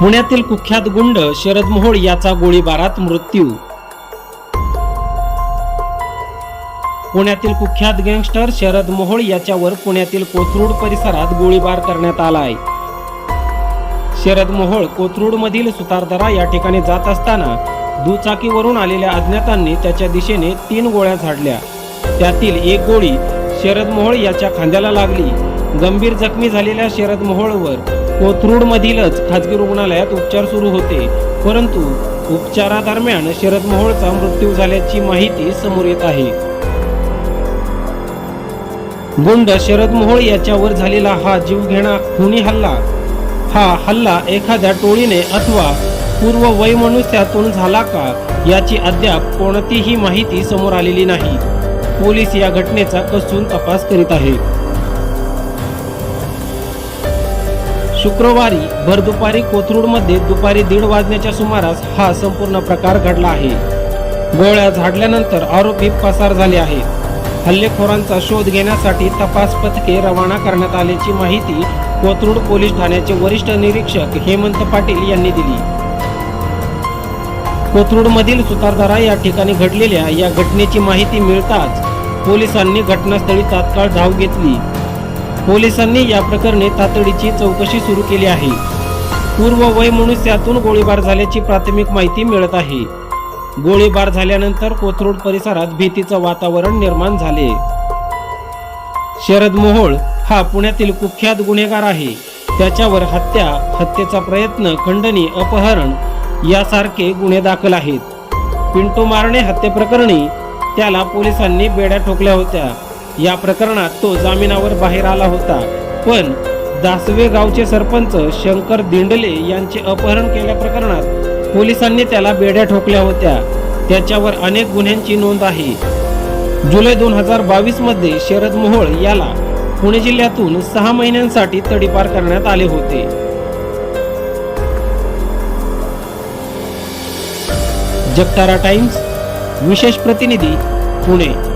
पुण्यातील कुख्यात गुंड शरद मोहोळ याचा गोळीबारात मृत्यू. पुण्यातील कुख्यात गँगस्टर शरद मोहोळ याच्यावर पुण्यातील कोथरूड परिसरात गोळीबार करण्यात आला आहे शरद मोहोळ कोथरूड मधील सुतारदरा या ठिकाणी जात असताना दुचाकीवरून आलेल्या अज्ञातांनी त्याच्या दिशेने तीन गोळ्या झाडल्या. त्यातील एक गोळी शरद मोहोळ याच्या खांद्याला लागली. गंभीर जखमी झालेल्या शरद मोहोळवर कोथरूडमधीलच खाजगी रुग्णालयात उपचार सुरू होते. परंतु उपचारादरम्यान शरद मोहोळचा मृत्यू झाल्याची माहिती समोर येत आहे. गुंड शरद मोहोळ याच्यावर झालेला हा जीवघेणा खुनी हल्ला. हा हल्ला एखाद्या टोळीने अथवा पूर्व वयमनुष्यातून झाला का याची अद्याप कोणतीही माहिती समोर आलेली नाही. पोलीस या घटनेचा कसून तपास करीत आहेत. शुक्रवारी भर दुपारी कोथरूडमध्ये दुपारी दीड वाजण्याच्या सुमारास हा संपूर्ण प्रकार घडला आहे. गोळ्या झाडल्यानंतर आरोपी पसार झाले आहेत. हल्लेखोरांचा शोध घेण्यासाठी तपास पथके रवाना करण्यात आल्याची माहिती कोथरूड पोलीस ठाण्याचे वरिष्ठ निरीक्षक हेमंत पाटील यांनी दिली. कोथरूडमधील सुतारधारा सुतारदारा या ठिकाणी घडलेल्या या घटनेची माहिती मिळताच पोलिसांनी घटनास्थळी तात्काळ धाव घेतली. पोलिसांनी या प्रकरणी तातडीची चौकशी सुरू केली आहे. पूर्व वय मनुष्यातून गोळीबार झाल्याची प्राथमिक माहिती मिळत आहे. गोळीबार झाल्यानंतर कोथरूड परिसरात भीतीचं वातावरण निर्माण झाले. शरद मोहोळ हा पुण्यातील कुख्यात गुन्हेगार आहे. त्याच्यावर हत्या हत्येचा प्रयत्न खंडणी अपहरण यासारखे गुन्हे दाखल आहेत. पिंटू मारणे हत्येप्रकरणी त्याला पोलिसांनी बेड्या ठोकल्या होत्या. या प्रकरणात तो जामिनावर बाहेर आला होता. पण दासवे गावचे सरपंच शंकर दिंडले यांचे अपहरण केल्या प्रकरणात पोलिसांनी त्याला बेड्या ठोकल्या होत्या. त्याच्यावर अनेक गुन्ह्यांची नोंद आहे. जुलै दोन हजार बावीसमध्ये शरद मोहोळ याला पुणे जिल्ह्यातून सहा महिन्यांसाठी तडीपार करण्यात आले होते. जगतारा टाइम्स विशेष प्रतिनिधी पुणे.